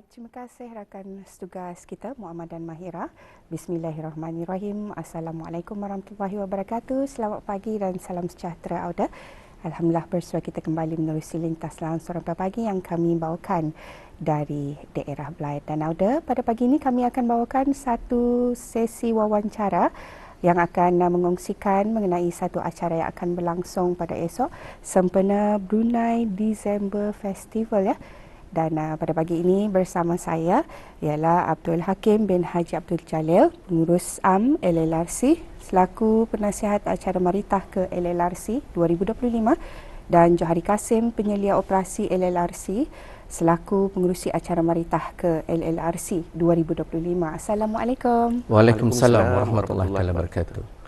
Baik, terima kasih rakan setugas kita Muhammad dan Mahira. Bismillahirrahmanirrahim. Assalamualaikum warahmatullahi wabarakatuh. Selamat pagi dan salam sejahtera Auda. Alhamdulillah bersua kita kembali menerusi lintas langsung sampai pagi yang kami bawakan dari daerah Belait dan Auda. Pada pagi ini kami akan bawakan satu sesi wawancara yang akan mengongsikan mengenai satu acara yang akan berlangsung pada esok sempena Brunei December Festival ya dan uh, pada pagi ini bersama saya ialah Abdul Hakim bin Haji Abdul Jalil, pengurus AM LLRC selaku penasihat acara maritah ke LLRC 2025 dan Johari Kasim, penyelia operasi LLRC selaku pengurusi acara maritah ke LLRC 2025. Assalamualaikum. Waalaikumsalam warahmatullahi wabarakatuh.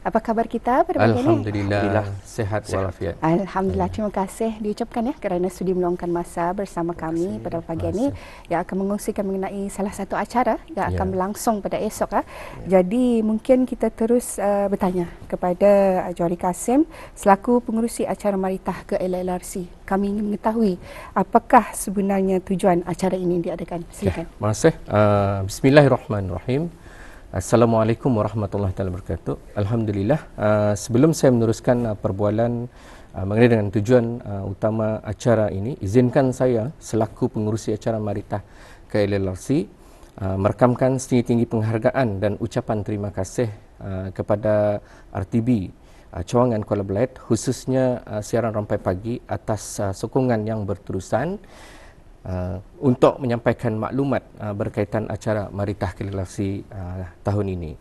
Apa khabar kita pada pagi ini? Alhamdulillah, Alhamdulillah. sehat walafiat. Alhamdulillah, terima kasih diucapkan ya kerana sudi meluangkan masa bersama kami pada pagi ini yang akan mengongsikan mengenai salah satu acara yang akan ya. berlangsung pada esok. Ya. Jadi mungkin kita terus uh, bertanya kepada Jori Kasim selaku pengurusi acara maritah ke LLRC. Kami ingin mengetahui apakah sebenarnya tujuan acara ini diadakan. Silakan. Ya, terima kasih. Uh, Bismillahirrahmanirrahim. Assalamualaikum warahmatullahi wabarakatuh. Alhamdulillah. Uh, sebelum saya meneruskan uh, perbualan uh, mengenai dengan tujuan uh, utama acara ini, izinkan saya selaku pengurusi acara Maritah KLLRC uh, merekamkan setinggi-tinggi penghargaan dan ucapan terima kasih uh, kepada RTB uh, Cawangan Kuala Belait khususnya uh, siaran rampai pagi atas uh, sokongan yang berterusan Uh, untuk menyampaikan maklumat uh, berkaitan acara Maritah Kelilasi uh, tahun ini.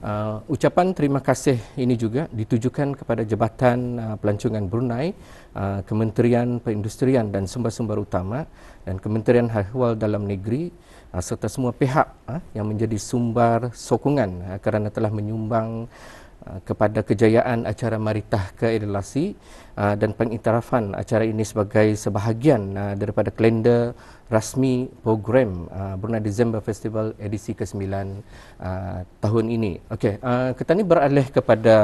Uh, ucapan terima kasih ini juga ditujukan kepada Jabatan uh, Pelancongan Brunei, uh, Kementerian Perindustrian dan Sumber-Sumber Utama dan Kementerian Hal Dalam Negeri uh, serta semua pihak uh, yang menjadi sumber sokongan uh, kerana telah menyumbang kepada kejayaan acara Maritah Kelilasi uh, dan pengiktirafan acara ini sebagai sebahagian uh, daripada kalender rasmi program uh, Brunei December Festival edisi ke-9 uh, tahun ini. Okey, uh, kita ni beralih kepada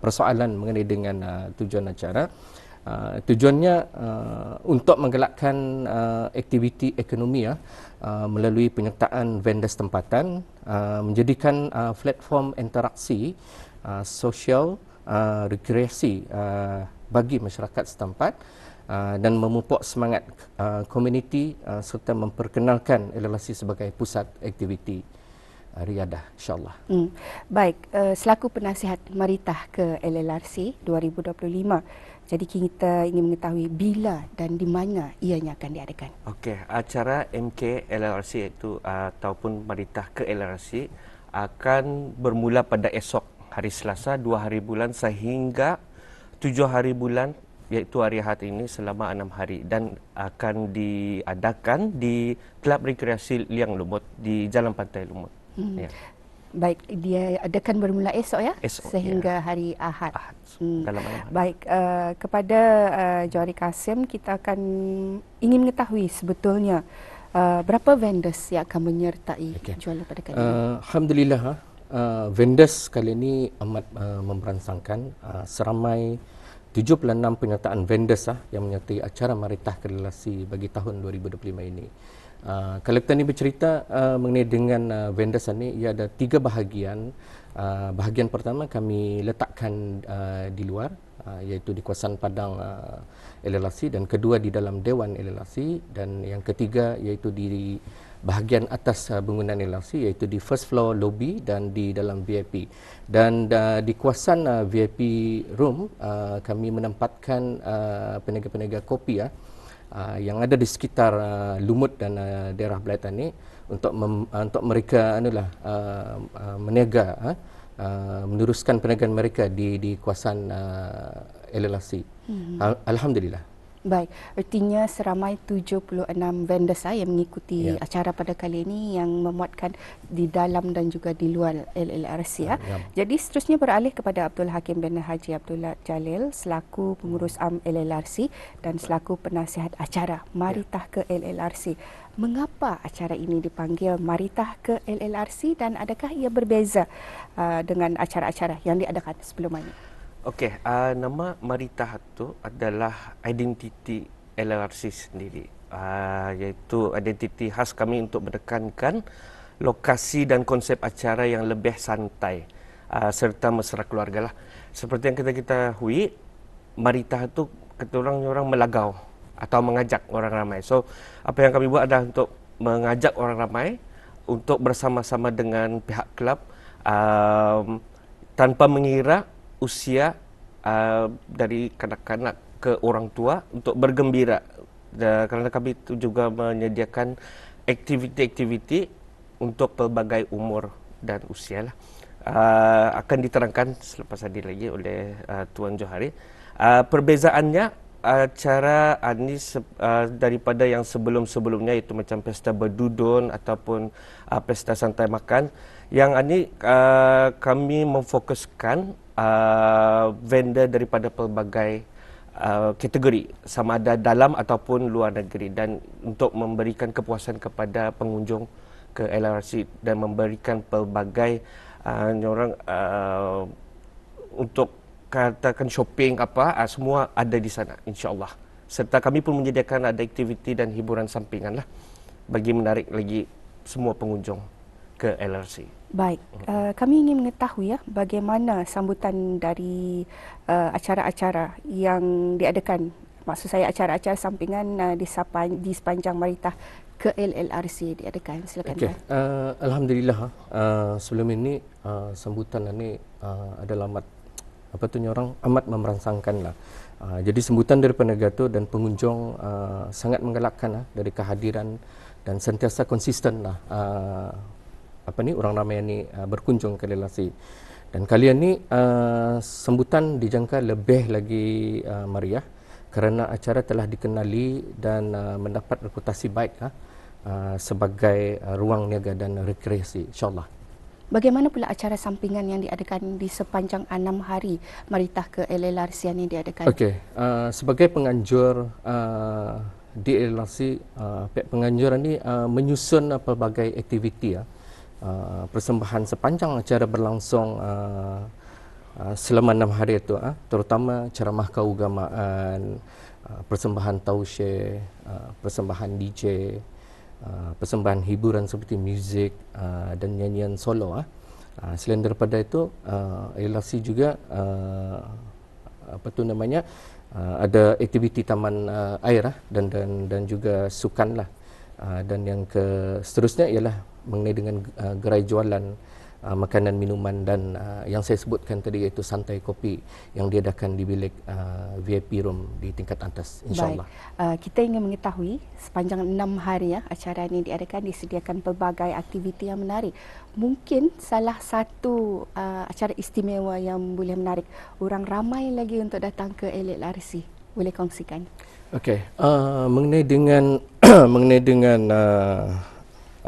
persoalan mengenai dengan uh, tujuan acara. Uh, tujuannya uh, untuk menggelakkan uh, aktiviti ekonomi ya, uh, melalui penyertaan vendor tempatan, uh, menjadikan uh, platform interaksi uh, sosial uh, rekreasi uh, bagi masyarakat setempat uh, dan memupuk semangat uh, komuniti uh, serta memperkenalkan LLRC sebagai pusat aktiviti uh, riadah insyaallah. Hmm. Baik, uh, selaku penasihat maritah ke LLRC 2025. Jadi kita ingin mengetahui bila dan di mana ianya akan diadakan. Okey, acara MK LLRC itu uh, ataupun maritah ke LLRC akan bermula pada esok hari Selasa 2 hari bulan sehingga tujuh hari bulan iaitu hari Ahad ini selama enam hari dan akan diadakan di Kelab Rekreasi Liang Lumut di Jalan Pantai Lumut. Hmm. Ya. Baik, dia adakan bermula esok ya? Esok, sehingga ya. hari Ahad. Ahad. Hmm. Dalam Ahad. Baik, uh, kepada uh, Johari Kasim, kita akan ingin mengetahui sebetulnya uh, berapa vendors yang akan menyertai okay. jualan pada kali ini? Uh, Alhamdulillah, uh, vendors kali ini amat uh, memberansangkan uh, seramai 76 penyertaan vendors uh, yang menyertai acara Maritah Kelelasi bagi tahun 2025 ini. Uh, kalau kita ni bercerita uh, mengenai dengan uh, vendors ini, ia ada tiga bahagian. Uh, bahagian pertama kami letakkan uh, di luar, uh, iaitu di kawasan Padang uh, Elelasi dan kedua di dalam Dewan Elelasi dan yang ketiga iaitu di bahagian atas uh, bangunan LRC iaitu di first floor lobby dan di dalam VIP dan uh, di kawasan uh, VIP room uh, kami menempatkan uh, peniaga-peniaga kopi ya uh, yang ada di sekitar uh, Lumut dan uh, daerah Belaitan ini untuk mem, uh, untuk mereka anulah uh, uh, meniaga uh, uh, meneruskan perniagaan mereka di di kawasan uh, LLC. Hmm. Alhamdulillah. Baik, artinya seramai 76 vendors ah, yang mengikuti ya. acara pada kali ini yang memuatkan di dalam dan juga di luar LLRC. Ya. Ya. Jadi seterusnya beralih kepada Abdul Hakim bin Haji Abdullah Jalil selaku pengurus AM LLRC dan selaku penasihat acara Maritah ke LLRC. Mengapa acara ini dipanggil Maritah ke LLRC dan adakah ia berbeza uh, dengan acara-acara yang diadakan sebelum ini? Okey, uh, nama Marita itu adalah identiti LRC sendiri. Uh, iaitu identiti khas kami untuk menekankan lokasi dan konsep acara yang lebih santai uh, serta mesra keluarga lah. Seperti yang kita ketahui, Marita itu kata orang orang melagau atau mengajak orang ramai. So, apa yang kami buat adalah untuk mengajak orang ramai untuk bersama-sama dengan pihak kelab um, tanpa mengira usia uh, dari kanak-kanak ke orang tua untuk bergembira. Dan kerana kami juga menyediakan aktiviti-aktiviti untuk pelbagai umur dan usia lah. Uh, akan diterangkan selepas tadi lagi oleh uh, Tuan Johari. Uh, perbezaannya acara ini uh, daripada yang sebelum-sebelumnya itu macam pesta berdudun ataupun uh, pesta santai makan. Yang ini uh, kami memfokuskan uh, vendor daripada pelbagai uh, kategori sama ada dalam ataupun luar negeri dan untuk memberikan kepuasan kepada pengunjung ke LRC dan memberikan pelbagai uh, orang uh, untuk katakan shopping apa uh, semua ada di sana insyaallah serta kami pun menyediakan ada aktiviti dan hiburan sampingan lah bagi menarik lagi semua pengunjung ke LRC. Baik, uh, kami ingin mengetahui ya bagaimana sambutan dari uh, acara-acara yang diadakan maksud saya acara-acara sampingan uh, di, sapan, di sepanjang Maritah ke LLRC diadakan. Silakan. Okay. Uh, Alhamdulillah. Uh, sebelum ini uh, sambutan ini uh, adalah amat apa tu orang amat memerangsangkan lah. Uh, jadi sambutan dari penegato dan pengunjung uh, sangat menggalakkan lah dari kehadiran dan sentiasa konsisten lah uh, apa ni orang ramai ni uh, berkunjung ke relasi. Dan kali ini uh, sambutan dijangka lebih lagi uh, meriah kerana acara telah dikenali dan uh, mendapat reputasi baik uh, Uh, sebagai uh, ruang niaga dan rekreasi insyaallah Bagaimana pula acara sampingan yang diadakan di sepanjang enam hari Maritah ke LLRC yang diadakan? Okey, uh, sebagai penganjur uh, di LLRC, uh, pihak penganjur ini uh, menyusun uh, pelbagai aktiviti ya. Uh, persembahan sepanjang acara berlangsung uh, uh, selama enam hari itu, uh, terutama ceramah keagamaan, uh, persembahan tausiah, uh, persembahan DJ, Uh, persembahan hiburan seperti muzik uh, dan nyanyian solo ah. Uh, selain daripada itu, uh, LRC juga uh, apa tu namanya uh, ada aktiviti taman uh, air ah, dan dan dan juga sukan lah. Uh, dan yang ke seterusnya ialah mengenai dengan uh, gerai jualan uh, makanan minuman dan uh, yang saya sebutkan tadi iaitu santai kopi yang diadakan di bilik uh, VIP room di tingkat atas insyaallah. Uh, kita ingin mengetahui sepanjang enam hari ya acara ini diadakan disediakan pelbagai aktiviti yang menarik. Mungkin salah satu uh, acara istimewa yang boleh menarik orang ramai lagi untuk datang ke LLRC. Boleh kongsikan? Okey, uh, mengenai dengan mengenai dengan uh,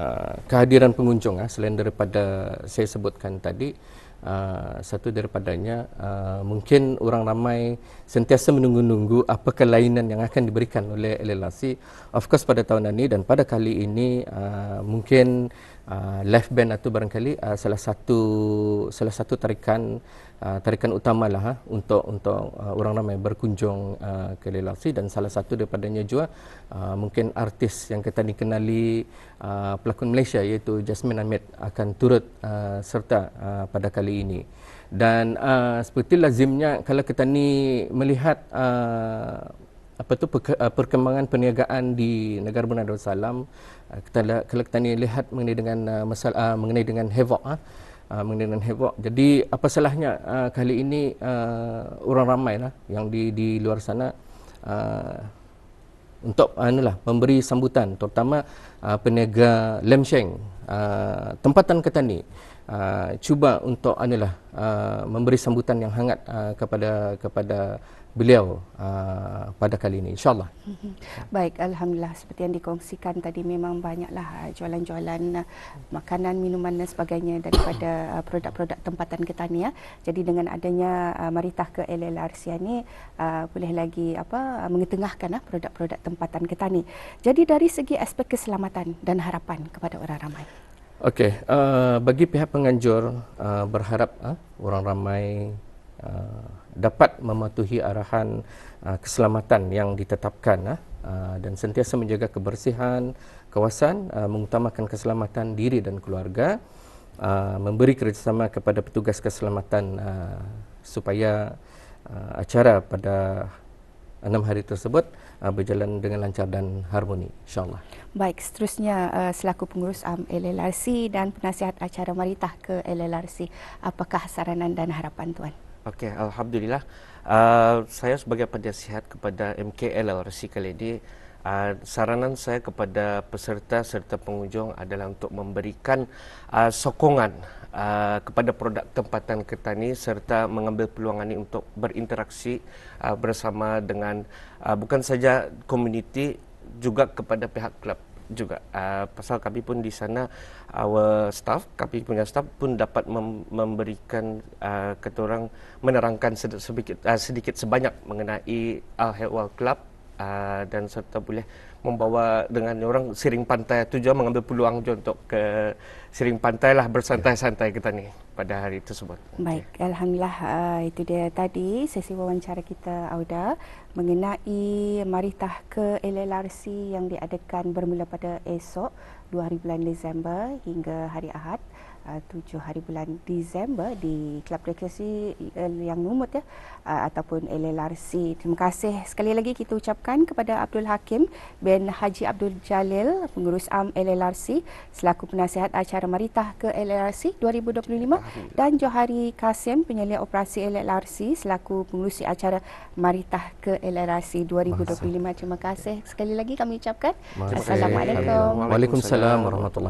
Uh, kehadiran pengunjung uh, selain daripada saya sebutkan tadi uh, satu daripadanya uh, mungkin orang ramai sentiasa menunggu-nunggu apa kelainan yang akan diberikan oleh LLRC of course pada tahun ini dan pada kali ini uh, mungkin uh, live band itu barangkali uh, salah satu salah satu tarikan uh, tarikan utamalah ha, untuk untuk uh, orang ramai berkunjung uh, ke Lelasi dan salah satu daripadanya juga uh, mungkin artis yang kita dikenali uh, pelakon Malaysia iaitu Jasmine Ahmed akan turut uh, serta uh, pada kali ini. Dan uh, seperti lazimnya kalau kita ni melihat uh, apa tu perkembangan perniagaan di negara Brunei Darussalam kita kalau kita ni lihat mengenai dengan masalah mengenai dengan havoc ah mengenai dengan heboh. Jadi apa salahnya kali ini orang ramai lah yang di di luar sana untuk anulah memberi sambutan terutama peniaga lem sheng uh, tempatan ketani cuba untuk anulah memberi sambutan yang hangat kepada kepada beliau uh, pada kali ini insyaallah. Mhm. Baik alhamdulillah seperti yang dikongsikan tadi memang banyaklah uh, jualan-jualan uh, makanan minuman dan sebagainya daripada uh, produk-produk tempatan Ketania. Jadi dengan adanya uh, Maritah ke LLRC ini uh, boleh lagi apa mengetengahkan uh, produk-produk tempatan Ketani. Jadi dari segi aspek keselamatan dan harapan kepada orang ramai. Okey, uh, bagi pihak penganjur uh, berharap uh, orang ramai uh, dapat mematuhi arahan uh, keselamatan yang ditetapkan uh, dan sentiasa menjaga kebersihan kawasan, uh, mengutamakan keselamatan diri dan keluarga, uh, memberi kerjasama kepada petugas keselamatan uh, supaya uh, acara pada enam hari tersebut uh, berjalan dengan lancar dan harmoni insyaallah. Baik, seterusnya uh, selaku pengurus um, LLRC dan penasihat acara Maritah ke LLRC, apakah saranan dan harapan tuan? Okey, alhamdulillah. Uh, saya sebagai penasihat kepada MKLLRC kali ini Uh, saranan saya kepada peserta serta pengunjung adalah untuk memberikan uh, sokongan uh, kepada produk tempatan Ketani serta mengambil peluang ini untuk berinteraksi uh, bersama dengan uh, bukan saja komuniti juga kepada pihak klub juga. Uh, pasal kami pun di sana our staff kami punya staff pun dapat mem- memberikan uh, kata orang menerangkan sedikit uh, sedikit sebanyak mengenai Al Hilal Club uh, dan serta boleh membawa dengan orang siring pantai tujuan mengambil peluang untuk ke siring pantai lah bersantai-santai kita ni pada hari tersebut. Baik, okay. alhamdulillah uh, itu dia tadi sesi wawancara kita Auda mengenai maritah ke LLRC yang diadakan bermula pada esok 2 hari bulan Disember hingga hari Ahad uh, 7 hari bulan Disember di Kelab Rekreasi uh, yang numut ya uh, ataupun LLRC. Terima kasih sekali lagi kita ucapkan kepada Abdul Hakim bin Haji Abdul Jalil pengurus am LLRC selaku penasihat acara Maritah ke LLRC 2025 dan Johari Kasim penyelia operasi LLRC selaku pengurusi acara Maritah ke LLRC 2025. Terima kasih sekali lagi kami ucapkan. Assalamualaikum. Waalaikumsalam warahmatullahi